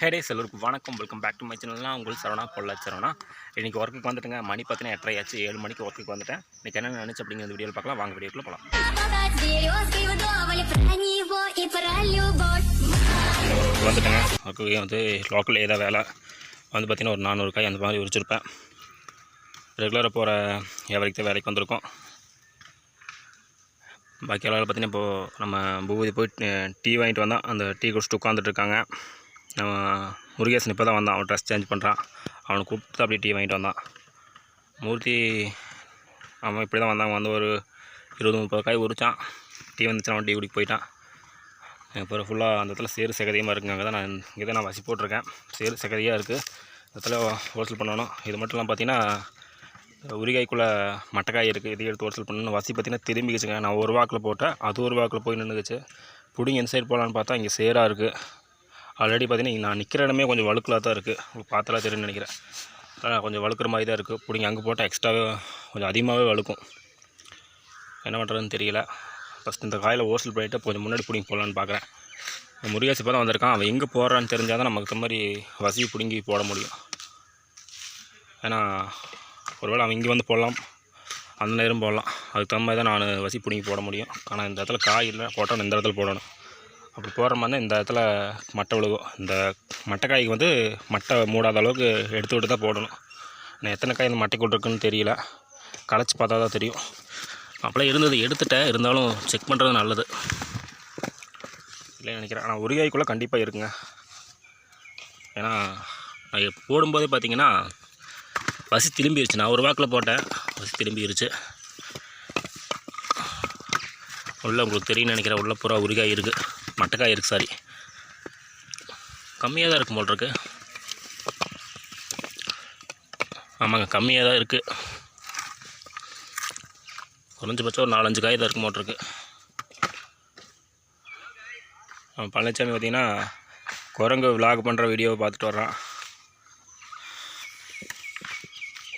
ஹேடே செல்லூருக்கு வணக்கம். Welcome back to my சேனல்லாம் உங்களுக்கு சரவணா பொல்லா சரவணா. இன்றைக்கி ஒர்க்குக்கு வந்துட்டுங்க. மணி பார்த்தீங்கன்னா எட்டரை ஆச்சு. ஏழு மணிக்கு ஒர்க்குக்கு வந்துட்டேன். இன்றைக்கி என்ன நினச்சி அப்படிங்கிறது வீடியோவில் பார்க்கலாம். வாங்க வீடியோக்குள்ளே போகலாம் வந்துட்டேங்க. ஒர்க்கு வந்து லோக்கல் ஏதாவது வேலை. வந்து பார்த்திங்கன்னா ஒரு நானூறு காய் அந்த மாதிரி உரிச்சிருப்பேன். ரெகுலராக போகிற வியாபாரிக்கு தான் வேலைக்கு வந்திருக்கோம். பாக்கி எல்லாரும் பார்த்திங்கன்னா இப்போது நம்ம பூபதி போய் டீ வாங்கிட்டு வந்தால் அந்த டீ குடிச்சிட்டு உட்காந்துட்ருக்காங்க நம்ம முருகேசன் இப்போ தான் வந்தான். அவன் ட்ரெஸ் சேஞ்ச் பண்ணுறான் அவனை கூப்பிட்டு அப்படியே டீ வாங்கிட்டு வந்தான். மூர்த்தி அவன் இப்படி தான் வந்தான் வந்து ஒரு இருபது முப்பது காய் உரிச்சான். டீ வந்துச்சு அவன் டீ குடிக்க போயிட்டான். அப்புறம் ஃபுல்லாக அந்த இடத்துல சேறு சகதியமாக இருக்குங்க. அங்கே தான் நான் இங்கே தான் நான் வசி போட்டிருக்கேன். சேறு சகதியாக இருக்குது இடத்துல ஹோல்சேல் பண்ணணும். இது மட்டும்லாம் பார்த்தீங்கன்னா உரிகாய்க்குள்ளே மட்டைக்காய் இருக்குது இதை எடுத்து ஹோல்சேல் பண்ணணும் வசி பார்த்தீங்கன்னா திரும்பிக்கிச்சுங்க. நான் ஒரு வாக்கில் போட்டேன். அது ஒரு வாக்கில் போய் நின்றுக்குச்சு பிடிங்க எந்த சைடு போகலான்னு பார்த்தா இங்கே சேராக இருக்குது ஆல்ரெடி பார்த்தீங்கன்னா நான் நிற்கிற இடமே கொஞ்சம் வழுக்கலாக தான் இருக்குது பார்த்தலாம் பார்த்தாலாம் தெரியும்னு நினைக்கிறேன். கொஞ்சம் வழுக்கிற மாதிரி தான் இருக்குது பிடிங்க அங்கே போட்டால் எக்ஸ்ட்ராவே கொஞ்சம் அதிகமாகவே வழுக்கும். என்ன பண்ணுறதுன்னு தெரியல. ஃபஸ்ட் இந்த காயில் ஹோல்சேல் பண்ணிவிட்டு கொஞ்சம் முன்னாடி பிடிங்க போடலான்னு பார்க்குறேன் முருகேசி இப்போ தான் வந்திருக்கான். அவன் எங்கே போடுறான்னு தெரிஞ்சால் தான் நமக்கு மாதிரி வசதி பிடுங்கி போட முடியும். ஏன்னா ஒருவேளை அவன் இங்கே வந்து போடலாம். அந்த நேரம் போடலாம். அதுக்கு தகுந்த மாதிரி தான் நான் வசி பிடுங்கி போட முடியும். ஆனால் இந்த இடத்துல காய் இல்லை போட்டால் இந்த இடத்துல போடணும். அப்படி போடுற மாதிரி தான் இந்த இடத்துல மட்டை விழுகும். இந்த மட்டைக்காய்க்கு வந்து மட்டை மூடாத அளவுக்கு எடுத்து விட்டு தான் போடணும். நான் எத்தனை காய் இந்த மட்டைக்குள்ள இருக்குன்னு தெரியல. களைச்சி பார்த்தா தான் தெரியும். அப்படியே இருந்தது எடுத்துட்டேன். இருந்தாலும் செக் பண்ணுறது நல்லது. இல்லை நினைக்கிறேன். ஆனால் ஒரு காய்க்குள்ளே கண்டிப்பாக இருக்குங்க. ஏன்னா நான் போடும்போதே பார்த்தீங்கன்னா பசி திரும்பிடுச்சு நான் ஒரு வாக்கில் போட்டேன். பசி திரும்பிடுச்சு உள்ளே உங்களுக்கு தெரியும்னு நினைக்கிறேன். உள்ளே பூரா உருகாய் இருக்குது மட்டைக்காய் இருக்குது சாரி கம்மியாக தான் இருக்கும் போல் இருக்கு ஆமாங்க கம்மியாக தான் இருக்குது குறைஞ்சபட்சம் ஒரு நாலஞ்சு காய் தான் இருக்கும் போல் இருக்கு பழனிசாமி பார்த்தீங்கன்னா குரங்கு விலாக் பண்ணுற வீடியோவை பார்த்துட்டு வர்றான்.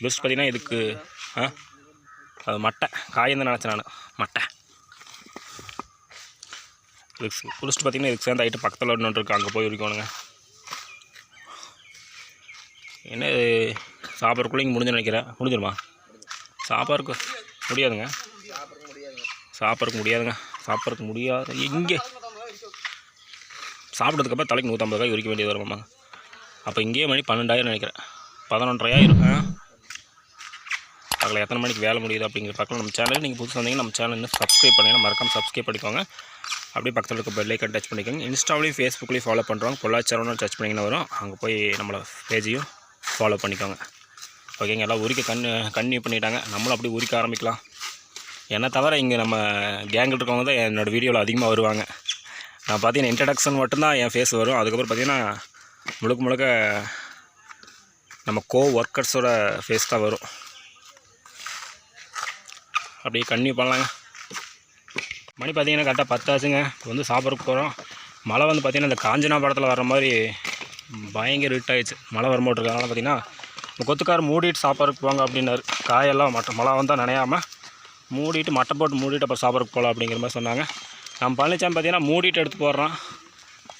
பெஸ்ட் பார்த்தீங்கன்னா இதுக்கு ஆ? அது மட்டை. காயந்தான் நினச்சேன் நான். மட்டை. இதுக்கு பார்த்தீங்கன்னா இதுக்கு சேர்ந்த ஆகிட்டு பக்கத்தில் ஒன்று இருக்குது அங்கே போய் இருக்கணுங்க. என்ன இது சாப்பிட்றக்குள்ளே இங்கே முடிஞ்சு நினைக்கிறேன். முடிஞ்சிருமா? சாப்பாடுக்கு முடியாதுங்க. சாப்பிட்றக்கு முடியாதுங்க. சாப்பிட்றதுக்கு முடியாது. இங்கே சாப்பிட்றதுக்கப்புறம் தலைக்கு நூற்றம்பது ரூபாய் உரிக்க வேண்டியது வருமாம்மா. அப்போ இங்கேயே மணி பன்னெண்டாயிரம் நினைக்கிறேன். பதினொன்றரையாயிரம் ஆ. அதில் எத்தனை மணிக்கு வேலை முடியுது அப்படிங்கிற பக்கம் நம்ம சேனல் நீங்கள் புதுசு வந்தீங்கன்னா நம்ம சேனல் இன்னும் சப்ஸ்கிரைப் பண்ணிங்கன்னா மறக்காமல் சப்ஸ்கிரைப் பண்ணிக்கோங்க. அப்படியே பக்கத்தில் இருக்க பெல்லைக்கன் டச் பண்ணிக்கோங்க. இன்ஸ்டாவிலையும் ஃபேஸ்புக்லேயும் ஃபாலோ பண்ணுறோம் பொள்ளாச்சாரம்னு டச் பண்ணிங்கன்னா வரும். அங்கே போய் நம்மளை பேஜையும் ஃபாலோ பண்ணிக்கோங்க. ஓகேங்க எல்லாம் உரிக்க கண் கன்னியூ பண்ணிட்டாங்க. நம்மளும் அப்படியே உரிக்க ஆரம்பிக்கலாம். என்னை தவிர இங்கே நம்ம கேங்கில் இருக்கவங்க தான் என்னோடய வீடியோவில் அதிகமாக வருவாங்க. நான் பார்த்தீங்கன்னா இன்ட்ரடக்ஷன் மட்டும்தான் என் ஃபேஸ் வரும். அதுக்கப்புறம் பார்த்தீங்கன்னா முழுக்க முழுக்க நம்ம கோ ஒர்க்கர்ஸோட ஃபேஸ் தான் வரும். அப்படியே கன்னியூ பண்ணலாங்க. மணி பார்த்தீங்கன்னா கரெக்டாக பத்தாச்சுங்க. இப்போ வந்து சாப்பிட்றக்கு போகிறோம் மழை வந்து பார்த்திங்கன்னா இந்த காஞ்சனா படத்தில் வர மாதிரி பயங்கர இருட் ஆயிடுச்சு. மழை வரமாட்டு இருக்கனால பார்த்திங்கன்னா கொத்துக்காரர் கொத்துக்கார் மூடிட்டு சாப்பிட்றதுக்கு போங்க அப்படின்னாரு. காயெல்லாம் மட்டை மழை வந்தால் நனையாமல் மூடிட்டு மட்டை போட்டு மூடிட்டு அப்புறம் சாப்பிட்றதுக்கு போகலாம் அப்படிங்கிற மாதிரி சொன்னாங்க. நம்ம பழனிச்சாமி பார்த்தீங்கன்னா மூடிட்டு எடுத்து போடுறான்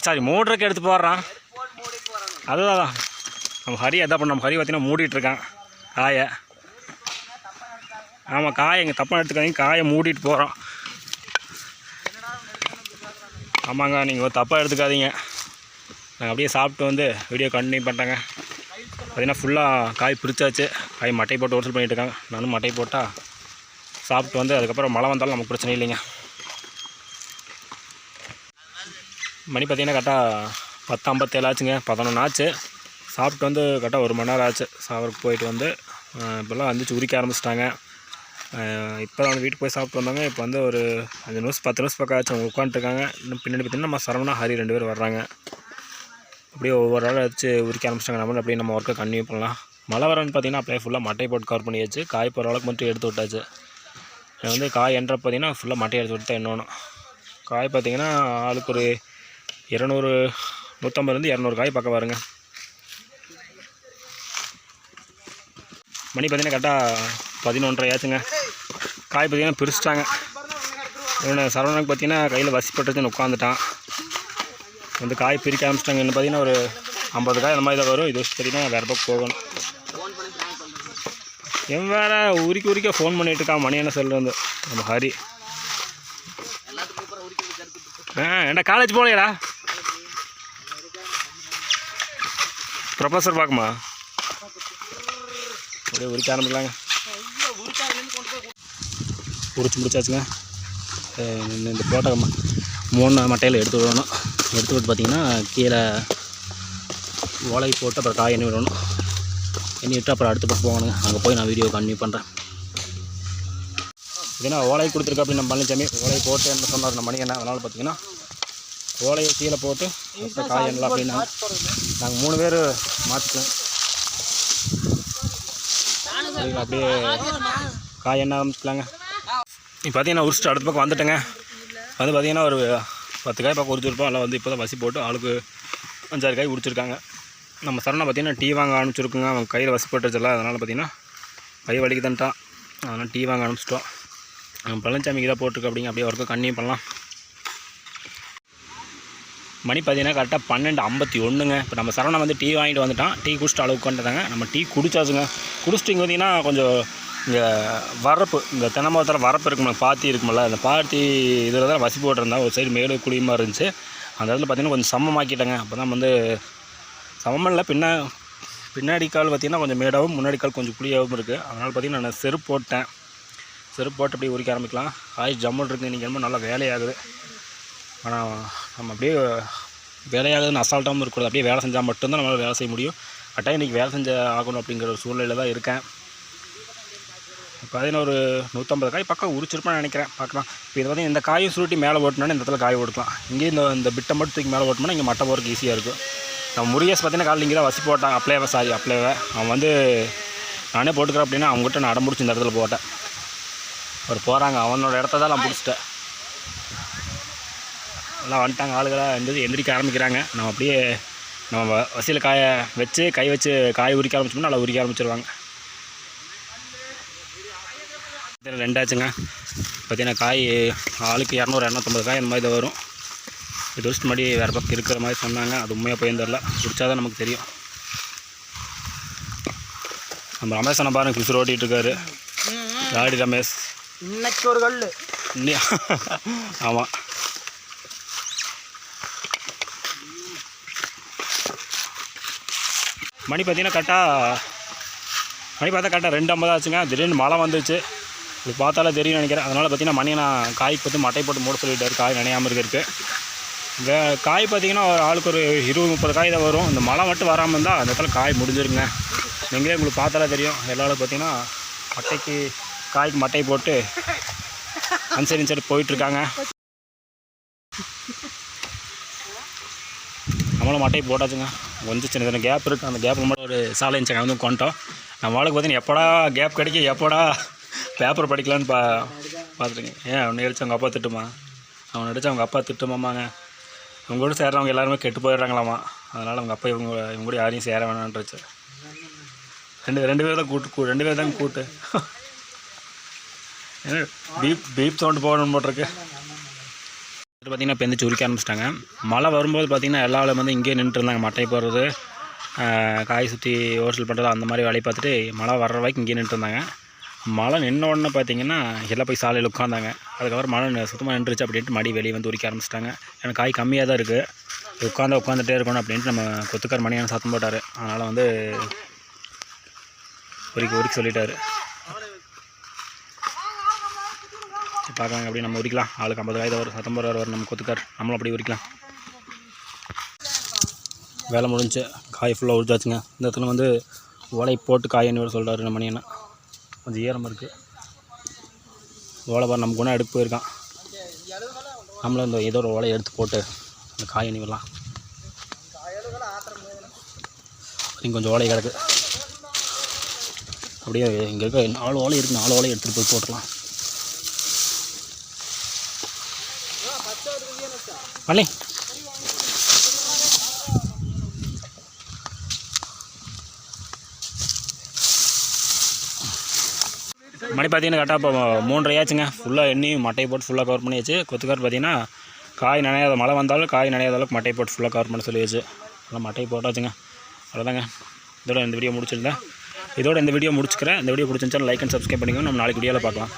சாரி மூடுறதுக்கு எடுத்து போடுறான் அதுதான் நம்ம ஹரி அதான் பண்ண நம்ம ஹரி பார்த்தீங்கன்னா மூடிட்டுருக்கான் காயை. ஆமாம் காயை எங்கள் தப்பாக எடுத்துக்காதீங்க. காயை மூடிட்டு போகிறோம் ஆமாங்க நீங்கள் தப்பாக எடுத்துக்காதீங்க. நாங்கள் அப்படியே சாப்பிட்டு வந்து வீடியோ கண்டினியூ பண்ணிட்டேங்க. பார்த்தீங்கன்னா ஃபுல்லாக காய் பிரிச்சாச்சு. காய் மட்டை போட்டு ஹோட்டல் பண்ணிட்டு இருக்காங்க. நானும் மட்டை போட்டால் சாப்பிட்டு வந்து அதுக்கப்புறம் மழை வந்தாலும் நமக்கு பிரச்சனை இல்லைங்க. மணி பார்த்தீங்கன்னா கரெக்டாக பத்து ஐம்பத்தேழு ஆச்சுங்க. பதினொன்று ஆச்சு. சாப்பிட்டு வந்து கரெக்டாக ஒரு மணி நேரம் ஆச்சு. சாப்பிட்றதுக்கு போயிட்டு வந்து இப்போல்லாம் வந்துச்சு உரிக்க ஆரம்பிச்சிட்டாங்க. இப்போ தான் வந்து வீட்டுக்கு போய் சாப்பிட்டு வந்தாங்க. இப்போ வந்து ஒரு அஞ்சு நிமிஷம் பத்து நிமிஷம் பக்கம் ஆச்சு. அவங்க உட்காந்துருக்காங்க இன்னும் பின்னாடி பார்த்தீங்கன்னா நம்ம சரவணா ஹரி ரெண்டு பேர் வர்றாங்க. அப்படியே ஒவ்வொரு ஆள் வச்சு உரிக்க ஆரம்பிச்சிட்டாங்க நம்ம அப்படியே நம்ம ஒர்க்கை கன்டினியூ பண்ணலாம். மழை வரன்னு பார்த்தீங்கன்னா அப்படியே ஃபுல்லாக மட்டை போட்டு கவர் பண்ணியாச்சு. காய் போகிற அளவுக்கு மட்டும் எடுத்து விட்டாச்சு. வந்து காய் என்ற பார்த்தீங்கன்னா ஃபுல்லாக மட்டை எடுத்து விட்டு தான் என்னணும் காய் பார்த்தீங்கன்னா ஆளுக்கு ஒரு இரநூறு நூற்றம்பதுலேருந்து இரநூறு காய் பக்கம் வருங்க. மணி பார்த்தீங்கன்னா கரெக்டாக பதினொன்றரை ஆச்சுங்க. காய் பார்த்தீங்கன்னா பிரிச்சிட்டாங்க. இவனை சரவணனுக்கு பார்த்தீங்கன்னா கையில் வசிப்பட்டுச்சுன்னு உட்காந்துட்டான் வந்து காய் பிரிக்க ஆரம்பிச்சிட்டாங்க. என்ன பார்த்தீங்கன்னா ஒரு ஐம்பது காய் அந்த மாதிரி தான் வரும். இது வச்சு பார்த்தீங்கன்னா வேறு பக்கம் போகணும். என் வேற உரிக்க உரிக்க ஃபோன் பண்ணிட்டு இருக்கான். மணி என்ன செல்லு வந்து நம்ம ஹரி. ஆ ஏன்டா காலேஜ் போகலையடா? ப்ரொஃபஸர் பார்க்குமா அப்படியே உரிக்க ஆரம்பிக்கலாங்க. உரிச்சு முடிச்சாச்சுங்க. இந்த- ம- மூணு மட்டையில் எடுத்து விடணும். எடுத்து விட்டு பார்த்தீங்கன்னா கீழே ஓலை போட்டு அப்புறம் காய் எண்ணி விடணும். எண்ணி விட்டு அப்புறம் அடுத்த பக்கம் போகணுங்க. அங்கே போய் நான் வீடியோ கன்டினியூ பண்ணுறேன் இதுனா ஓலை கொடுத்துருக்க அப்படின்னு நம்ம பழனிசாமி ஓலை போட்டு என்ன சொன்னார் நம்ம மணி என்ன அதனால் பார்த்தீங்கன்னா ஓலையை கீழே போட்டு அப்புறம் காய் எண்ணலாம் அப்படின்னா நாங்கள் மூணு பேர் மாற்றிக்கலாம் அப்படியே காய் எண்ண ஆரம்பிச்சுக்கலாங்க. இப்போ பார்த்தீங்கன்னா உரிச்சிட்டு அடுத்த பக்கம் வந்துட்டேங்க. வந்து பார்த்தீங்கன்னா ஒரு பத்து காய் பக்கம் உரிச்சிருப்போம் எல்லாம் வந்து இப்போ தான் வசி போட்டு ஆளுக்கு அஞ்சாறு காய் உரிச்சிருக்காங்க. நம்ம சரணை பார்த்தீங்கன்னா டீ வாங்க அனுப்பிச்சிருக்குங்க அவன் கையில் வசி போட்டுச்சுல அதனால் பார்த்தீங்கன்னா கை வலிக்குதுன்ட்டான். அதனால் டீ வாங்க அனுப்பிச்சிட்டோம் நம்ம பழனிசாமிக்கு தான் போட்டிருக்கு அப்படிங்க. அப்படியே ஒர்க்கு கண்ணி பண்ணலாம். மணி பார்த்தீங்கன்னா கரெக்டாக பன்னெண்டு ஐம்பத்தி ஒன்றுங்க இப்போ நம்ம சரவணா வந்து டீ வாங்கிட்டு வந்துட்டான். டீ குடிச்சிட்டு அளவுக்கு வந்துட்டாங்க நம்ம டீ குடிச்சாச்சுங்க. குடிச்சிட்டு இங்கே பார்த்தீங்கன்னா கொஞ்சம் இங்கே வரப்பு இந்த தென்னை மரத்தில் வரப்பு இருக்கும்ல பாத்தி இருக்குமில்ல அந்த பாத்தி இதில் தான் வசி போட்டிருந்தேன் ஒரு சைடு மேலே குழியுமா இருந்துச்சு. அந்த இடத்துல பார்த்தீங்கன்னா கொஞ்சம் சமமாக்கிட்டேங்க. அப்போ தான் வந்து சமமில்லை பின்ன பின்னாடி கால் பார்த்தீங்கன்னா கொஞ்சம் மேடாகவும் முன்னாடி கால் கொஞ்சம் குழியாகவும் இருக்குது அதனால் பார்த்தீங்கன்னா நான் செருப்பு போட்டேன். செருப்பு போட்டு அப்படியே உரிக்க ஆரம்பிக்கலாம். ஆய் ஜம்முன் இருக்குது இன்றைக்கி ரொம்ப நல்லா வேலையாகுது. ஆனால் நம்ம அப்படியே வேலையாகுதுன்னு அசால்ட்டாகவும் இருக்கக்கூடாது. அப்படியே வேலை செஞ்சால் மட்டும்தான் நம்மளால் வேலை செய்ய முடியும். கட்டாயம் இன்றைக்கி வேலை செஞ்ச ஆகணும் அப்படிங்கிற ஒரு சூழ்நிலையில் தான் இருக்கேன். பார்த்தீங்கன்னா ஒரு நூற்றம்பது காய் பக்கம் உரிச்சிருப்பான்னு நினைக்கிறேன். பார்க்கலாம். இப்போ இது பார்த்தீங்கன்னா இந்த காயும் சுருட்டி மேலே ஓட்டினோன்னா இந்த இடத்துல காய் ஓட்டுக்கலாம். இங்கே இந்த இந்த பிட்டை மட்டும் தூக்கி மேலே ஓட்டினோம்னா இங்கே மட்டை போகிறதுக்கு ஈஸியாக இருக்கும். நம்ம முருகேஸ் பார்த்தீங்கன்னா காலையில் இங்கே தான் வசி போட்டான் அப்ளேவை சாரி அப்ளேவை அவன். வந்து நானே போட்டுக்கிறேன் அப்படின்னா அவங்ககிட்ட நான் அடம் பிடிச்சி இந்த இடத்துல போட்டேன். அவர் போகிறாங்க அவனோட இடத்த தான் நான் பிடிச்சிட்டேன். எல்லாம் வந்துட்டாங்க. ஆளுகளாக எந்திரி எந்திரிக்க ஆரம்பிக்கிறாங்க. நம்ம அப்படியே நம்ம வ- வசியில் காய வச்சு கை வச்சு காய் உரிக்க ஆரம்பிச்சோம்னா நல்லா உரிக்க ஆரம்பிச்சிருவாங்க. இதில் ரெண்டாச்சுங்க. பார்த்தீங்கன்னா காய் ஆளுக்கு இரநூறு இரநூத்தம்பது காய் இந்த மாதிரி தான் வரும். இது வருஷத்துக்கு முன்னாடி வேறு பக்கம் இருக்கிற மாதிரி சொன்னாங்க. அது உண்மையாக போய் தெரில குடிச்சா தான் நமக்கு தெரியும். நம்ம ரமேஷ் அண்ணன் பாருங்க ஃபிஷ் ஓட்டிகிட்டு இருக்காரு. ராடி ரமேஷ். இன்னைக்கு ஒரு கல் ஆமாம் மணி பார்த்தீங்கன்னா கரெக்டாக மணி பார்த்தா கரெக்டாக ரெண்டு ஐம்பது ஆச்சுங்க திடீர்னு மழை வந்துச்சு இது பார்த்தாலே தெரியும் நினைக்கிறேன். அதனால் பார்த்தீங்கன்னா மணி நான் காய் பார்த்து மட்டை போட்டு மூட சொல்லிட்டாரு. காய் நனையாமல் இருக்கிறதுக்கு. வே காய் பார்த்தீங்கன்னா ஒரு ஆளுக்கு ஒரு இருபது முப்பது காய் தான் வரும். இந்த மழை மட்டும் வராமல் இருந்தால் அந்த இடத்துல காய் முடிஞ்சிருங்க. நீங்களே உங்களுக்கு பார்த்தாலே தெரியும். எல்லாரும் பார்த்தீங்கன்னா மட்டைக்கு காய்க்கு மட்டை போட்டு அன்சரி சைடு போயிட்டுருக்காங்க. நம்மளும் மட்டையை போட்டாச்சுங்க. கொஞ்சம் சின்ன சின்ன கேப் இருக்குது அந்த கேப் மட்டும் ஒரு சாலை இருந்துச்சு. வந்து கொண்டோம் நம்ம ஆளுக்கு பார்த்தீங்கன்னா எப்படா கேப் கிடைக்கும் எப்படா பேப்பர் படிக்கலான்னு பா பார்த்துருங்க ஏன்? அவனை அடித்து அவங்க அப்பா திட்டுமா? அவனை அடித்து அவங்க அப்பா திட்டுமாமாங்க. இவங்க கூட சேர்றவங்க எல்லாருமே கெட்டு போயிடுறாங்களாமா. அதனால் அவங்க அப்பா இவங்க இவங்க கூட யாரையும் சேர வேணான்றச்சு. ரெண்டு ரெண்டு பேர் தான் கூட்டு கூ ரெண்டு பேர் தான் கூட்டு பீப் பீப் சவுண்டு போகணும்னு போட்டிருக்கு. இது பார்த்திங்கன்னா இப்போ வந்து உரிக்க ஆரம்பிச்சிட்டாங்க. மழை வரும்போது பார்த்திங்கன்னா எல்லா ஆளும் வந்து இங்கேயே நின்றுட்டு இருந்தாங்க. மட்டை போடுறது காய் சுற்றி ஹோட்டல் பண்ணுறது அந்த மாதிரி வேலையை பார்த்துட்டு மழை வர்ற வரைக்கும் இங்கே நின்றுட்டு இருந்தாங்க. மழை நின்ன உடனே பார்த்தீங்கன்னா எல்லாம் போய் சாலையில் உட்காந்தாங்க அதுக்கப்புறம் மழை சுத்தமாக நின்றுச்சு அப்படின்ட்டு மடி வெளியே வந்து உரிக்க ஆரம்பிச்சிட்டாங்க. எனக்கு காய் கம்மியாக தான் இருக்குது உட்காந்து உட்காந்துட்டே இருக்கணும் அப்படின்ட்டு நம்ம கொத்துக்கார் மணியான சத்தம் போட்டார். அதனால் வந்து உரிக்க உரிக்க சொல்லிட்டாரு. சரி, பார்க்கலாங்க. அப்படி நம்ம உரிக்கலாம். ஆளுக்கு ஐம்பது காய் தான் வரும் சத்தம் போடுறாரு வரும். நம்ம கொத்துக்கார் நம்மளும் அப்படி உரிக்கலாம். வேலை முடிஞ்சு காய் ஃபுல்லாக உரிச்சாச்சுங்க. இந்த இடத்துல வந்து ஓலை போட்டு காயின்னு சொல்கிறாரு நம்ம மணி கொஞ்சம் ஈரமாக இருக்குது ஓலை பார் நம்ம குணம் எடுத்து போயிருக்கான். நம்மளும் இந்த ஏதோ ஒரு ஓலையை எடுத்து போட்டு அந்த காய் எண்ணி இங்கே கொஞ்சம் ஓலை கிடக்கு. அப்படியே இங்கே இருக்க நாலு ஓலை இருக்குது நாலு ஓலையை எடுத்துகிட்டு போய் போட்டுடலாம். பண்ணி மணி பார்த்தீங்கன்னா கரெக்டாக இப்போ மூன்றரை ஆச்சுங்க ஃபுல்லாக எண்ணியும் மட்டையை போட்டு ஃபுல்லாக கவர் பண்ணியாச்சு. கொத்துக்கார் பார்த்தீங்கன்னா காய் நனையாத மழை வந்தாலும் காய் நனையாத அளவுக்கு மட்டையை போட்டு ஃபுல்லாக கவர் பண்ண சொல்லியாச்சு. நல்லா மட்டையை போட்டாச்சுங்க. அவ்வளோதாங்க இதோட இந்த வீடியோ முடிச்சிருந்தேன் இதோட இந்த வீடியோ முடிச்சுக்கிறேன். இந்த வீடியோ பிடிச்சிருந்தா லைக் அண்ட் சப்ஸ்கிரைப் பண்ணிக்கோங்க. நம்ம நாளைக்கு வீடியோவில் பார்க்கலாம்.